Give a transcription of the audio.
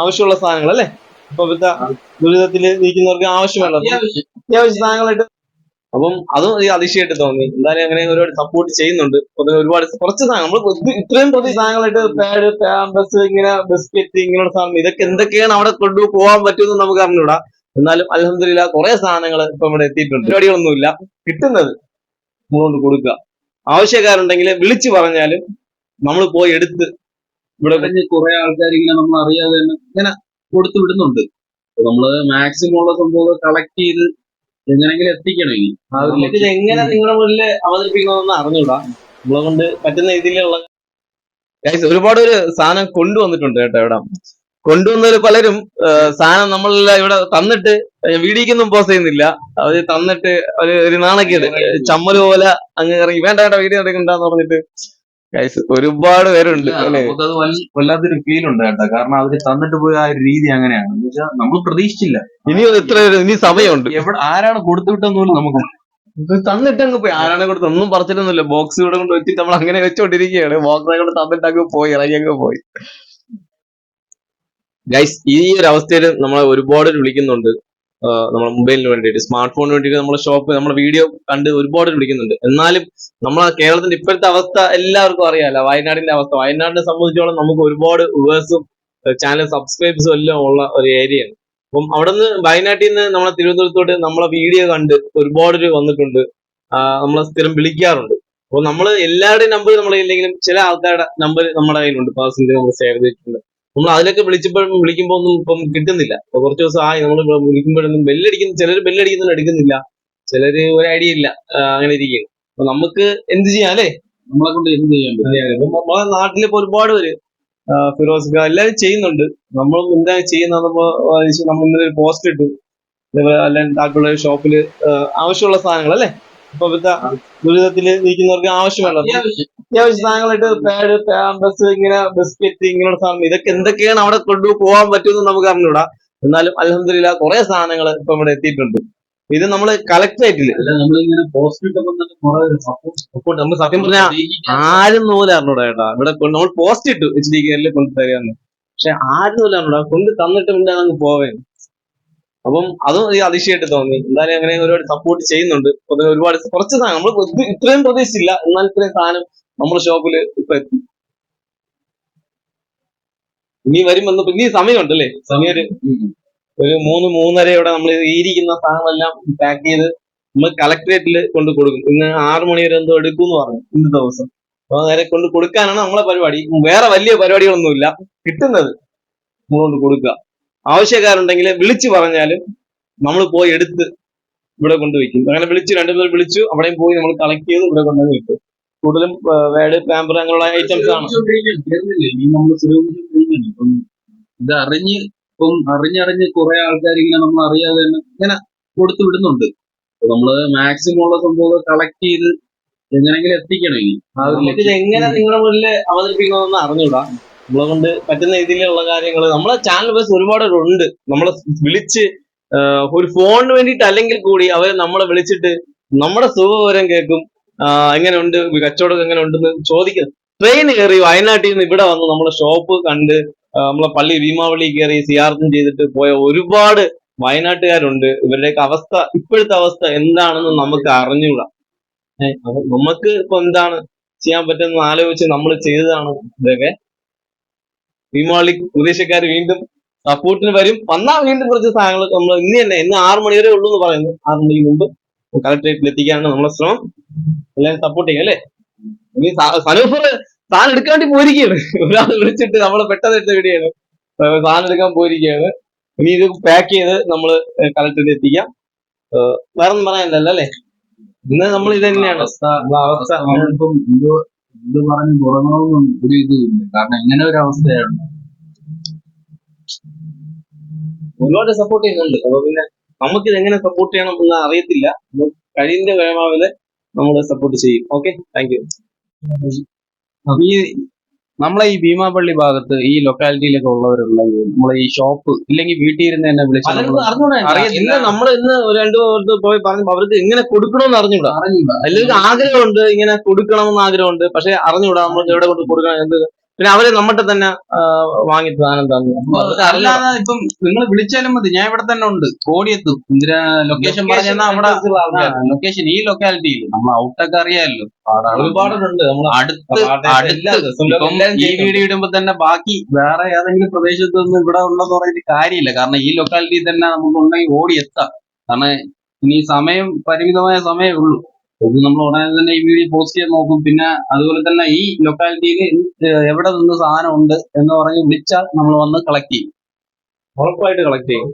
ആവശ്യമുള്ള സാധനങ്ങൾ അല്ലേ ഇപ്പൊ ദുരിതത്തിൽ നിൽക്കുന്നവർക്ക് ആവശ്യമല്ല അത്യാവശ്യ സാധനങ്ങളായിട്ട്. അപ്പം അതും ഈ അതിശയമായിട്ട് തോന്നി. എന്തായാലും അങ്ങനെ ഒരുപാട് സപ്പോർട്ട് ചെയ്യുന്നുണ്ട്. ഒരുപാട് കുറച്ച് സാധനം നമ്മൾ ഇത്രയും പ്രതി സാധനങ്ങളായിട്ട് പാഡ് പാമ്പസ് ഇങ്ങനെ ബിസ്ക്കറ്റ് ഇങ്ങനെയുള്ള സാധനം ഇതൊക്കെ എന്തൊക്കെയാണ് അവിടെ കൊണ്ടു പോകാൻ പറ്റുമെന്ന് നമുക്ക് അറിഞ്ഞൂടാ. എന്നാലും അലഹമില്ല കുറെ സാധനങ്ങൾ ഇപ്പൊ ഇവിടെ എത്തിയിട്ടുണ്ട്. പരിപാടികളൊന്നുമില്ല. കിട്ടുന്നത് നമ്മളോട് കൊടുക്കുക. ആവശ്യക്കാരുണ്ടെങ്കിൽ വിളിച്ചു പറഞ്ഞാലും നമ്മൾ പോയി എടുത്ത് ഇവിടെ തന്നെ കുറെ ആൾക്കാർ ഇങ്ങനെ നമ്മൾ അറിയാതെ തന്നെ ഇങ്ങനെ കൊടുത്തു വിടുന്നുണ്ട്. നമ്മൾ മാക്സിമം ഉള്ള സംഭവം കളക്ട് ചെയ്ത് എങ്ങനെങ്കിലും എത്തിക്കണം ഇനി. ആ ഒരു നമുക്ക് ഇത് എങ്ങനെ നിങ്ങളുടെ മുന്നിൽ അവതരിപ്പിക്കണമെന്ന് അറിഞ്ഞൂടാ നമ്മളെ കൊണ്ട് പറ്റുന്ന രീതിയിലുള്ള Guys, ഒരുപാട് ഒരു സാധനം കൊണ്ടുവന്നിട്ടുണ്ട് കേട്ടോ ഇവിടെ. കൊണ്ടുവന്നവര് പലരും ആ, സാധനം നമ്മളെല്ലാം ഇവിടെ തന്നിട്ട് വീടിക്കൊന്നും പോസ് ചെയ്യുന്നില്ല. അവർ തന്നിട്ട് ഒരു ഒരു നാണക്കേട്. ചമ്മൽ പോലെ അങ്ങ് ഇറങ്ങി. വേണ്ട വേണ്ട വീഡിയോ എടുക്കണ്ടെന്ന് പറഞ്ഞിട്ട് ഒരുപാട് പേരുണ്ട്. നമുക്കത് വല്ല- വല്ലാത്തൊരു ഫീൽ ഉണ്ട് കേട്ടോ. കാരണം അവർ തന്നിട്ട് പോയ ആ ഒരു രീതി അങ്ങനെയാണ്. എന്ന് വെച്ചാൽ നമ്മൾ പ്രതീക്ഷിച്ചില്ല. ഇനി എത്ര ഇനി സമയമുണ്ട്. എവിടെ ആരാണ് കൊടുത്തു വിട്ടെന്ന് പോലും നമുക്ക് തന്നിട്ട് അങ്ങ് പോയി. ആരാണ് കൊടുത്ത് ഒന്നും പറിച്ചിട്ടൊന്നുമില്ല. ബോക്സ് ഇവിടെ കൊണ്ട് വെച്ചിട്ട് നമ്മൾ അങ്ങനെ വെച്ചോണ്ടിരിക്കുകയാണ്. ബോക്സ് കൊണ്ട് തന്നിട്ട് അങ്ങ് പോയി. ഇറങ്ങി അങ്ങ് പോയി. ഗൈസ് ഈ ഒരു അവസ്ഥയിൽ നമ്മളെ ഒരുപാട് വിളിക്കുന്നുണ്ട്. ആഹ് നമ്മളെ മൊബൈലിന് വേണ്ടിയിട്ട് സ്മാർട്ട് ഫോണിന് വേണ്ടിയിട്ട് നമ്മൾ ഷോപ്പ് നമ്മൾ വീഡിയോ കണ്ട് ഒരുപാട് പിടിക്കുന്നുണ്ട്. എന്നാലും നമ്മളെ കേരളത്തിന്റെ ഇപ്പോഴത്തെ അവസ്ഥ എല്ലാവർക്കും അറിയാലോ വയനാടിന്റെ അവസ്ഥ. വയനാടിനെ സംബന്ധിച്ചോളം നമുക്ക് ഒരുപാട് വ്യൂവേഴ്സും ചാനൽ സബ്സ്ക്രൈബേഴ്സും എല്ലാം ഉള്ള ഒരു ഏരിയയാണ് അപ്പം അവിടെ നിന്ന് വയനാട്ടിൽ നിന്ന് നമ്മളെ തിരുവനന്തപുരത്തോട്ട് നമ്മളെ വീഡിയോ കണ്ട് ഒരുപാട് പേര് വന്നിട്ടുണ്ട് നമ്മളെ സ്ഥിരം വിളിക്കാറുണ്ട്. അപ്പോൾ നമ്മൾ എല്ലാവരുടെയും നമ്പർ നമ്മുടെ ഇല്ലെങ്കിലും ചില ആൾക്കാരുടെ നമ്പർ നമ്മുടെ കയ്യിലുണ്ട്. പേഴ്സണലി നമ്മൾ സേവ് ചെയ്തിട്ടുണ്ട്. നമ്മൾ അതിലൊക്കെ വിളിച്ചപ്പോഴും വിളിക്കുമ്പോൾ ഒന്നും ഇപ്പം കിട്ടുന്നില്ല. അപ്പൊ കുറച്ച് ദിവസം ആയി നമ്മൾ വിളിക്കുമ്പോഴൊന്നും ബെല്ലടിക്കുന്നു ചിലർ ബെല്ലടിക്കുന്നുണ്ട് എടുക്കുന്നില്ല. ചിലര് ഒരു ഐഡിയ ഇല്ല. അങ്ങനെ ഇരിക്കുകയാണ്. അപ്പൊ നമുക്ക് എന്ത് ചെയ്യാം അല്ലേ? നമ്മളെ കൊണ്ട് എന്ത് ചെയ്യാൻ പറ്റും? ഇപ്പം നമ്മളെ നാട്ടിൽ ഇപ്പൊ ഒരുപാട് പേര് ഫിറോസ് ഖാൻ എല്ലാവരും ചെയ്യുന്നുണ്ട്. നമ്മളും എന്താ ചെയ്യുന്നപ്പോ നമ്മൾ ഇന്നലെ ഒരു പോസ്റ്റ് ഇട്ടു. അല്ലെങ്കിൽ ഷോപ്പിൽ ഷോപ്പിൽ ആവശ്യമുള്ള സാധനങ്ങൾ അല്ലേ? ഇപ്പൊ ഇവിടുത്തെ ദുരിതത്തിൽ ഇരിക്കുന്നവർക്ക് ആവശ്യമല്ല അത്യാവശ്യം. സാധനങ്ങളായിട്ട് പാഡ് പാമ്പസ് ഇങ്ങനെ ബിസ്ക്കറ്റ് ഇങ്ങനെയുള്ള സാധനം. ഇതൊക്കെ എന്തൊക്കെയാണ് അവിടെ കൊണ്ടു പോകാൻ പറ്റുമെന്ന് നമുക്ക് അറിഞ്ഞൂടാ. എന്നാലും അലഹമില്ല കുറെ സാധനങ്ങൾ ഇപ്പൊ ഇവിടെ എത്തിയിട്ടുണ്ട്. ഇത് നമ്മൾ കളക്ട് ആയിട്ടില്ല? നമ്മൾ സത്യം പറഞ്ഞാൽ ആരും പോലും അറിഞ്ഞൂടാ ചേട്ടാ ഇവിടെ നമ്മൾ പോസ്റ്റ് ഇട്ടു എച്ച് ഡി കെയറിൽ കൊണ്ട് തരാന്ന്. പക്ഷെ ആരും പോലും അറിഞ്ഞൂടാ. കൊണ്ട് തന്നിട്ട് പിന്നെ അങ്ങ് പോവേ. അപ്പം അതും ഈ അതിശയമായിട്ട് തോന്നി. എന്തായാലും അങ്ങനെ ഒരുപാട് സപ്പോർട്ട് ചെയ്യുന്നുണ്ട്. ഒരുപാട് കുറച്ച് സാധനം നമ്മൾ ഇത്രയും പ്രതീക്ഷിച്ചില്ല. എന്നാൽ ഇത്രയും സാധനം നമ്മുടെ ഷോപ്പിൽ ഇപ്പൊ എത്തി. ഇനി വരുമെന്ന് ഇനി സമയമുണ്ട് അല്ലേ സമയം ഒരു മൂന്ന് മൂന്നരയോടെ നമ്മൾ ഈരിക്കുന്ന സാധനങ്ങളെല്ലാം പാക്ക് ചെയ്ത് നമ്മൾ കളക്ടറേറ്റിൽ കൊണ്ട് കൊടുക്കും. ഇന്ന് ആറു മണി വരെ എന്തോ എടുക്കും എന്ന് പറഞ്ഞു ഇന്ന് ദിവസം. അപ്പൊ നേരെ കൊണ്ട് കൊടുക്കാനാണ് നമ്മളെ പരിപാടി. വേറെ വലിയ പരിപാടികളൊന്നുമില്ല. കിട്ടുന്നത്. നമ്മൾ കൊണ്ട് കൊടുക്കുക. ആവശ്യക്കാരുണ്ടെങ്കിൽ വിളിച്ചു പറഞ്ഞാലും നമ്മൾ പോയി എടുത്ത് ഇവിടെ കൊണ്ടുവയ്ക്കും അങ്ങനെ വിളിച്ചു രണ്ടുപേർ വിളിച്ചു അവിടെയും പോയി നമ്മൾ കളക്ട് ചെയ്ത് ഇവിടെ കൊണ്ടുവന്ന് കിട്ടും കൂടുതലും വേഡ് പാമ്പർ അങ്ങനെയുള്ള ഐറ്റംസ് ആണ്. ഇത് അറിഞ്ഞ് ഇപ്പം അറിഞ്ഞറിഞ്ഞ് കുറെ ആൾക്കാർ ഇങ്ങനെ നമ്മൾ അറിയാതെ തന്നെ ഇങ്ങനെ കൊടുത്തു വിടുന്നുണ്ട്. നമ്മൾ മാക്സിമം ഉള്ള സംഭവം കളക്ട് ചെയ്ത് എങ്ങനെങ്കിലും എത്തിക്കണം ഇനി. ആ ഒരു നമുക്ക് ഇത് ലക്ഷ്യം. എങ്ങനെ നിങ്ങളുടെ മുന്നിൽ അവതരിപ്പിക്കണമെന്ന് അറിഞ്ഞൂടാ നമ്മളെ കൊണ്ട് പറ്റുന്ന രീതിയിലുള്ള കാര്യങ്ങൾ നമ്മളെ ചാനൽ ബസ് ഒരുപാട് ഉണ്ട് നമ്മളെ വിളിച്ച് ഒരു ഫോണിന് വേണ്ടിയിട്ട് അല്ലെങ്കിൽ കൂടി അവർ നമ്മളെ വിളിച്ചിട്ട് നമ്മുടെ സുഖവിവരം കേൾക്കും. എങ്ങനെ ഉണ്ട് കച്ചവടം എങ്ങനെ ഉണ്ടെന്ന് ചോദിക്കും. ട്രെയിൻ കയറി വയനാട്ടിൽ നിന്ന് ഇവിടെ വന്ന് നമ്മളെ ഷോപ്പ് കണ്ട് നമ്മളെ പള്ളി ഭീമാവളി കയറി സിയാർത്തും ചെയ്തിട്ട് പോയ ഒരുപാട് വയനാട്ടുകാരുണ്ട്. ഇവരുടെയൊക്കെ അവസ്ഥ ഇപ്പോഴത്തെ അവസ്ഥ എന്താണെന്ന് നമുക്ക് അറിഞ്ഞൂടാ നമുക്ക് ഇപ്പൊ എന്താണ് ചെയ്യാൻ പറ്റുന്ന ആലോചിച്ച് നമ്മൾ ചെയ്തതാണ് ഇതൊക്കെ. ഭീമാവളി പ്രതീക്ഷക്കാർ വീണ്ടും സപ്പോർട്ടിന് വരും. വന്നാൽ വീണ്ടും കുറച്ച് സാധനങ്ങൾ നമ്മൾ ഇന്ന് തന്നെ ഇന്ന് ആറ് മണി വരെ ഉള്ളൂ എന്ന് പറയുന്നു. ആറ് മണിക്ക് മുമ്പ് കളക്ടറേറ്റിൽ എത്തിക്കാനാണ് നമ്മളെ ശ്രമം. എല്ലാവരും സപ്പോർട്ട് ചെയ്യും അല്ലേ? ഇനി സനൂഫർ സാധനം എടുക്കാൻ വേണ്ടി പോയിരിക്കുകയാണ്. ഒരാൾ വിളിച്ചിട്ട് നമ്മളെ പെട്ടെന്ന് എടുത്ത വീടിയാണ് സാധനം എടുക്കാൻ പോയിരിക്കുകയാണ്. ഇനി ഇത് പാക്ക് ചെയ്ത് നമ്മൾ കളക്ടറേറ്റിൽ എത്തിക്കാം. വേറൊന്നും പറയാനില്ലല്ലോ അല്ലേ? ഇന്ന് നമ്മൾ ഇത് തന്നെയാണ്. അവസ്ഥ എന്തോ പറഞ്ഞ് തുടങ്ങണമെന്നും ഒരു ഇതുമില്ല. കാരണം ഇങ്ങനെ ഒരു അവസ്ഥയാണ് ഒരുപാട് സപ്പോർട്ട് ചെയ്യുന്നുണ്ട്. അപ്പൊ പിന്നെ നമുക്ക് ഇത് എങ്ങനെ സപ്പോർട്ട് ചെയ്യണം എന്ന് അറിയത്തില്ല. കഴിയുന്ന കഴിവിന്റെ പരമാവധി നമ്മൾ സപ്പോർട്ട് ചെയ്യും. ഓക്കെ താങ്ക് യു നമ്മളെ ഈ ഭീമാപള്ളി ഭാഗത്ത് ഈ ലൊക്കാലിറ്റിയിലൊക്കെ ഉള്ളവരുള്ള നമ്മളെ ഈ ഷോപ്പ് ഇല്ലെങ്കിൽ വീട്ടിൽ ഇരുന്ന് തന്നെ വിളിച്ചു. ഇന്ന് നമ്മൾ ഇന്ന് രണ്ടു പേർക്ക് പോയി പറഞ്ഞു അവർക്ക് ഇങ്ങനെ കൊടുക്കണമെന്ന് അറിഞ്ഞൂടാ. അല്ലെങ്കിൽ എല്ലാവർക്കും ആഗ്രഹമുണ്ട് ഇങ്ങനെ കൊടുക്കണമെന്ന് ആഗ്രഹമുണ്ട്. പക്ഷെ അറിഞ്ഞൂടാ നമ്മൾ എവിടെ കൊണ്ട് കൊടുക്കണം എന്ത് പിന്നെ അവർ നമ്മുടെ തന്നെ വാങ്ങി സാധനം തന്നു. അല്ലാതെ ഇപ്പം നിങ്ങൾ വിളിച്ചാലും മതി. ഞാൻ ഇവിടെ തന്നെ ഉണ്ട്. കോടിയെത്തും. ഇന്ദിര ലൊക്കേഷൻ പറഞ്ഞാൽ ലൊക്കേഷൻ ഈ ലൊക്കാലിറ്റിയിൽ നമ്മൾ ഔട്ടൊക്കെ അറിയാമല്ലോ. ഒരുപാടുണ്ട്. അടുത്ത് ഈ വീഡിയോ ഇടുമ്പോ തന്നെ ബാക്കി വേറെ ഏതെങ്കിലും പ്രദേശത്ത് നിന്ന് ഇവിടെ ഉള്ളതെന്ന് പറഞ്ഞിട്ട് കാര്യമില്ല. കാരണം ഈ ലൊക്കാലിറ്റി തന്നെ നമുക്ക് ഉണ്ടെങ്കിൽ ഓടി എത്താം. കാരണം ഇനി സമയം പരിമിതമായ സമയമേ ഉള്ളൂ. നമ്മൾ ഉടനെ തന്നെ ഈ വീഡിയോ പോസ്റ്റ് ചെയ്യാൻ നോക്കും. പിന്നെ അതുപോലെ തന്നെ ഈ ലൊക്കാലിറ്റിയിൽ എവിടെ നിന്ന് സാധനം ഉണ്ട് എന്ന് പറഞ്ഞ് വിളിച്ചാൽ നമ്മൾ വന്ന് കളക്ട് ചെയ്യും. ഉറപ്പായിട്ട് കളക്ട് ചെയ്യും.